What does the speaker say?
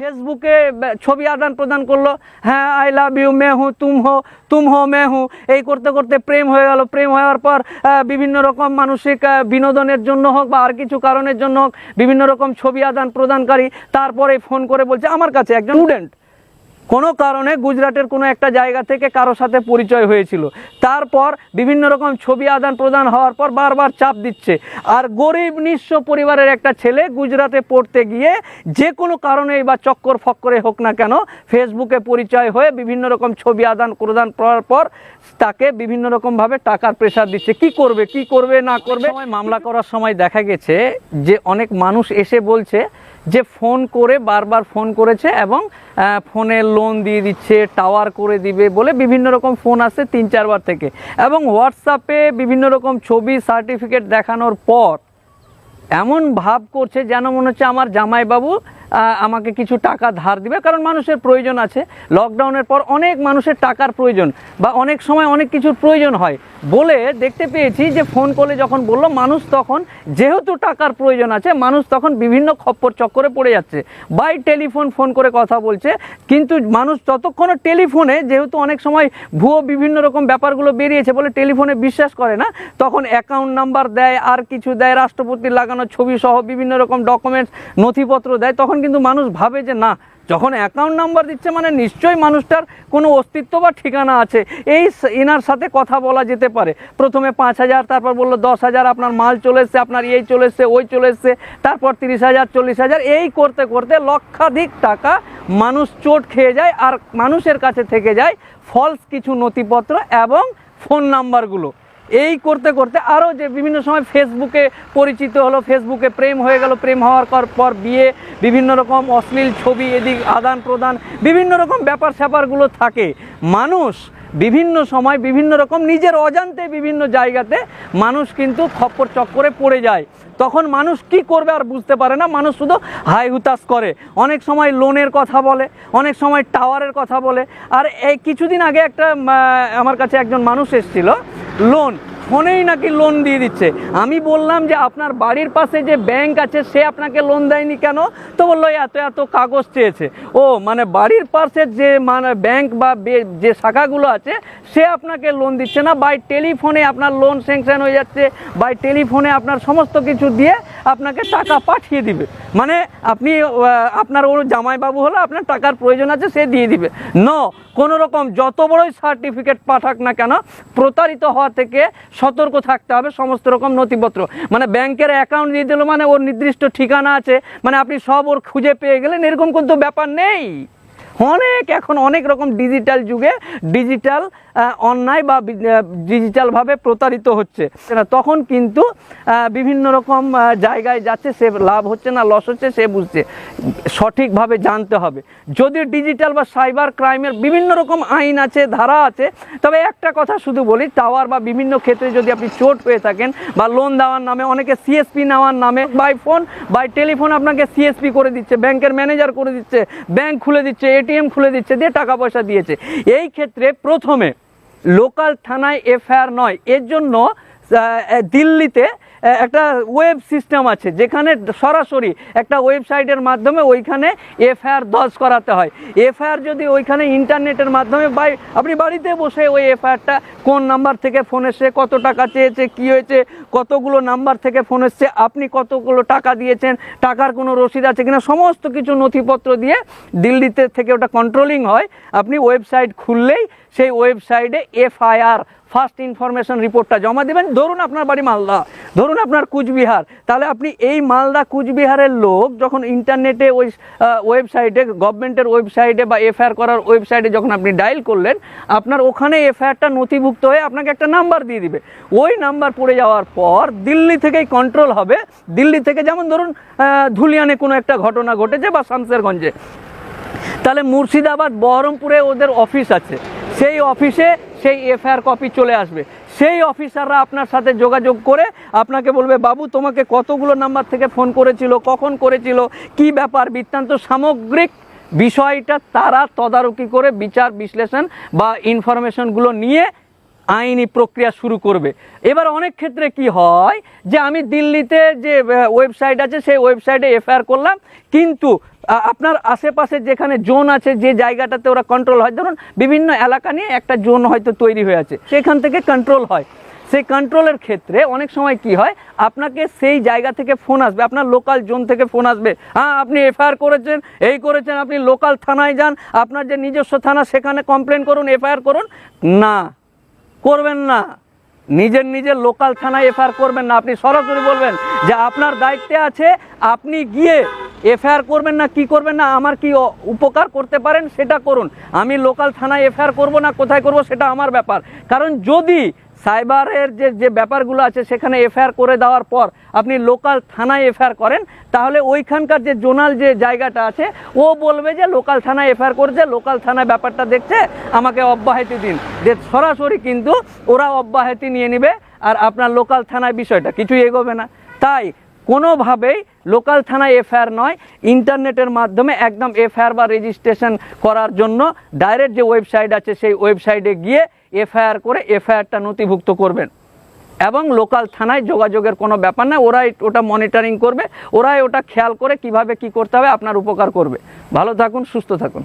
ফেসবুকে ছবি আদান প্রদান করল হ্যাঁ আই লাভ ইউ মে হু, তুম হো তুম হো, মে হু। এই করতে করতে প্রেম হয়ে গেল। প্রেম হওয়ার পর বিভিন্ন রকম মানসিক বিনোদনের জন্য হোক বা আর কিছু কারণের জন্য হোক, বিভিন্ন রকম ছবি আদান প্রদানকারী তারপরে ফোন করে বলছে, আমার কাছে একজন স্টুডেন্ট কোনো কারণে গুজরাটের কোনো একটা জায়গা থেকে কারও সাথে পরিচয় হয়েছিল। তারপর বিভিন্ন রকম ছবি আদান প্রদান হওয়ার পর বারবার চাপ দিচ্ছে। আর গরিব, নিঃস্ব পরিবারের একটা ছেলে গুজরাটে পড়তে গিয়ে যে কোনো কারণেই বা চক্কর ফক্করে হোক না কেন ফেসবুকে পরিচয় হয়ে বিভিন্ন রকম ছবি আদান প্রদান করার পর তাকে বিভিন্ন রকমভাবে টাকার প্রেশার দিচ্ছে। কি করবে কি করবে, না করবে? মামলা করার সময় দেখা গেছে যে অনেক মানুষ এসে বলছে যে ফোন করে বারবার ফোন করেছে এবং ফোনে লোন দিয়ে দিচ্ছে টাওয়ার করে দিবে বলে বিভিন্ন রকম ফোন আসে তিন, চারবার থেকে। এবং হোয়াটসঅ্যাপে বিভিন্ন রকম ছবি সার্টিফিকেট দেখানোর পর এমন ভাব করছে যেন মনে হচ্ছে আমার জামাইবাবু আমাকে কিছু টাকা ধার দিবে। কারণ মানুষের প্রয়োজন আছে। লকডাউনের পর অনেক মানুষের টাকার প্রয়োজন বা অনেক সময় অনেক কিছুর প্রয়োজন হয়। বলে দেখতে পেয়েছি যে ফোন কলে যখন বলল, মানুষ তখন যেহেতু টাকার প্রয়োজন আছে, মানুষ তখন বিভিন্ন খপ্পর চক্করে পড়ে যাচ্ছে। বাই টেলিফোন ফোন করে কথা বলছে, কিন্তু মানুষ ততক্ষণ টেলিফোনে, যেহেতু অনেক সময় ভুয়ো বিভিন্ন রকম ব্যাপারগুলো বেরিয়েছে বলে টেলিফোনে বিশ্বাস করে না, তখন অ্যাকাউন্ট নাম্বার দেয়, আর কিছু দেয় রাষ্ট্রপতির লাগানো ছবি সহ বিভিন্ন রকম ডকুমেন্টস নথিপত্র দেয়, তখন কিন্তু মানুষ ভাবে যে না, যখন অ্যাকাউন্ট নাম্বার দিচ্ছে মানে নিশ্চয়ই মানুষটার কোনো অস্তিত্ব বা ঠিকানা আছে। এই এনার সাথে কথা বলা যেতে পারে। প্রথমে পাঁচ হাজার, তারপর বলল দশ হাজার, আপনার মাল চলে এসছে, আপনার এই চলে এসছে, ওই চলে এসছে, তারপর তিরিশ হাজার, চল্লিশ হাজার, এই করতে করতে লক্ষাধিক টাকা মানুষ চোট খেয়ে যায় আর মানুষের কাছে থেকে যায় ফলস কিছু নথিপত্র এবং ফোন নাম্বারগুলো এই করতে করতে আরও যে বিভিন্ন সময় ফেসবুকে পরিচিত হলো, ফেসবুকে প্রেম হয়ে গেল, প্রেম হওয়ার পর বিয়ে, বিভিন্ন রকম অশ্লীল ছবি, এদিক আদান প্রদান, বিভিন্ন রকম ব্যাপার স্যাপারগুলো থাকে। মানুষ বিভিন্ন সময় বিভিন্ন রকম নিজের অজান্তে বিভিন্ন জায়গাতে মানুষ কিন্তু খপ্পর চক্করে পড়ে যায়। তখন মানুষ কি করবে আর বুঝতে পারে না, মানুষ শুধু হাই হুতাশ করে। অনেক সময় লোনের কথা বলে, অনেক সময় টাওয়ারের কথা বলে। আর এই কিছুদিন আগে একটা আমার কাছে একজন মানুষ এসেছিল লোন ফোনেই নাকি লোন দিয়ে দিচ্ছে। আমি বললাম যে আপনার বাড়ির পাশে যে ব্যাংক আছে, সে আপনাকে লোন দেয়নি কেন? তো বলল, এত এত কাগজ চেয়েছে। ও মানে বাড়ির পাশে যে মানে ব্যাংক বা যে শাখাগুলো আছে, সে আপনাকে লোন দিচ্ছে না। বাই টেলিফোনে আপনার লোন স্যাংশন হয়ে যাচ্ছে। বাই টেলিফোনে আপনার সমস্ত কিছু দিয়ে আপনাকে টাকা পাঠিয়ে দিবে। মানে আপনি আপনার ওর জামাইবাবু হলো, আপনার টাকার প্রয়োজন আছে, সে দিয়ে দিবে। ন কোনো রকম যত বড়ই সার্টিফিকেট পাঠাক না কেন, প্রতারিত হওয়া থেকে সতর্ক থাকতে হবে, সমস্ত রকম নথিপত্র। মানে ব্যাংকের অ্যাকাউন্ট দিয়ে দিল মানে ওর নির্দিষ্ট ঠিকানা আছে মানে আপনি সব ওর খুঁজে পেয়ে গেলেন, এরকম কিন্তু ব্যাপার নেই। অনেক, এখন অনেক রকম ডিজিটাল যুগে ডিজিটাল অন্যায় বা ডিজিটালভাবে প্রতারিত হচ্ছে। তখন কিন্তু বিভিন্ন রকম জায়গায় যাচ্ছে, সে লাভ হচ্ছে না লস হচ্ছে, সে বুঝছে। সঠিকভাবে জানতে হবে। যদি ডিজিটাল বা সাইবার ক্রাইমের বিভিন্ন রকম আইন আছে, ধারা আছে, তবে একটা কথা শুধু বলি টাওয়ার বা বিভিন্ন ক্ষেত্রে যদি আপনি চোট হয়ে থাকেন বা লোন দেওয়ার নামে, অনেকে সিএসপি নেওয়ার নামে বাই ফোন বাই টেলিফোন আপনাকে সিএসপি করে দিচ্ছে ব্যাংকের ম্যানেজার করে দিচ্ছে ব্যাংক খুলে দিচ্ছে এটিএম খুলে দিচ্ছে, দিয়ে টাকা পয়সা দিয়েছে। এই ক্ষেত্রে প্রথমে লোকাল থানায় এফআইআর নয়। এর জন্য দিল্লিতে একটা ওয়েব সিস্টেম আছে, যেখানে সরাসরি একটা ওয়েবসাইটের মাধ্যমে ওইখানে এফআইআর দর্জ করাতে হয়। এফআইআর যদি ওইখানে ইন্টারনেটের মাধ্যমে বাই আপনি বাড়িতে বসে ওই এফআইআরটা কোন নাম্বার থেকে ফোন এসছে, কত টাকা চেয়েছে, কি হয়েছে, কতগুলো নাম্বার থেকে ফোন এসছে, আপনি কতগুলো টাকা দিয়েছেন, টাকার কোনো রসিদ আছে কিনা, সমস্ত কিছু নথিপত্র দিয়ে দিল্লিতে থেকে ওটা কন্ট্রোলিং হয়। আপনি ওয়েবসাইট খুললেই সেই ওয়েবসাইটে এফআইআর ফার্স্ট ইনফরমেশন রিপোর্টটা জমা দেবেন। ধরুন আপনার বাড়ি মালদা, ধরুন আপনার কুচবিহার। তাহলে আপনি এই মালদা কুচবিহারের লোক যখন ইন্টারনেটে ওই ওয়েবসাইটে, গভর্নমেন্টের ওয়েবসাইটে বা এফআইআর করার ওয়েবসাইটে যখন আপনি ডায়াল করলেন, আপনার ওখানে এফআইআরটা নথিভুক্ত হয়ে আপনাকে একটা নাম্বার দিয়ে দিবে। ওই নাম্বার পড়ে যাওয়ার পর দিল্লি থেকেই কন্ট্রোল হবে। দিল্লি থেকে যেমন ধরুন ধুলিয়ানে কোনো একটা ঘটনা ঘটেছে বা শামসেরগঞ্জে। তাহলে মুর্শিদাবাদ, বহরমপুরে ওদের অফিস আছে। সেই অফিসে সেই এফআইআর কপি চলে আসবে। সেই অফিসাররা আপনার সাথে যোগাযোগ করে আপনাকে বলবে, বাবু, তোমাকে কতগুলো নাম্বার থেকে ফোন করেছিল, কখন করেছিল, কি ব্যাপার, বৃত্তান্ত সামগ্রিক বিষয়টা তারা তদারকি করে বিচার, বিশ্লেষণ বা ইনফরমেশনগুলো নিয়ে আইনি প্রক্রিয়া শুরু করবে। এবার অনেক ক্ষেত্রে কি হয় যে আমি দিল্লিতে যে ওয়েবসাইট আছে, সেই ওয়েবসাইটে এফআইআর করলাম। কিন্তু আপনার আশেপাশে যেখানে জোন আছে, যে জায়গাটাতে ওরা কন্ট্রোল হয়, ধরুন বিভিন্ন এলাকা নিয়ে একটা জোন হয়তো তৈরি হয়ে আছে, সেখান থেকে কন্ট্রোল হয়। সেই কন্ট্রোলের ক্ষেত্রে অনেক সময় কি হয়, আপনাকে সেই জায়গা থেকে ফোন আসবে, আপনার লোকাল জোন থেকে ফোন আসবে। হ্যাঁ আপনি এফআইআর করেছেন, এই করেছেন, আপনি লোকাল থানায় যান, আপনার যে নিজস্ব থানা, সেখানে কমপ্লেন করুন এফআইআর করুন। না করবেন না। নিজের নিজের লোকাল থানায় এফআইআর করবেন না। আপনি সরাসরি বলবেন যে আপনার দায়িত্বে আছে, আপনি গিয়ে এফআইআর করবেন না, কি করবেন না, আমার কি উপকার করতে পারেন সেটা করুন। আমি লোকাল থানায় এফআইআর করব না, কোথায় করব সেটা আমার ব্যাপার। কারণ যদি সাইবারের যে যে ব্যাপারগুলো আছে সেখানে এফআইআর করে দেওয়ার পর আপনি লোকাল থানায় এফআইআর করেন, তাহলে ওইখানকার যে জোনাল যে জায়গাটা আছে, ও বলবে যে লোকাল থানায় এফআইআর করেছে, লোকাল থানায় ব্যাপারটা দেখছে, আমাকে অব্যাহতি দিন। যে সরাসরি কিন্তু ওরা অব্যাহতি নিয়ে নেবে, আর আপনার লোকাল থানায় বিষয়টা, কিছুই এগোবে না। তাই কোনোভাবেই লোকাল থানায় এফআইআর নয়, ইন্টারনেটের মাধ্যমে একদম এফআইআর বা রেজিস্ট্রেশন করার জন্য ডাইরেক্ট যে ওয়েবসাইট আছে সেই ওয়েবসাইটে গিয়ে এফআইআর করে এফআইআরটা নথিভুক্ত করবেন। এবং লোকাল থানায় যোগাযোগের কোনো ব্যাপার না, ওরাই ওটা মনিটরিং করবে, ওরাই ওটা খেয়াল করে কীভাবে কি করতে হবে, আপনার উপকার করবে। ভালো থাকুন, সুস্থ থাকুন।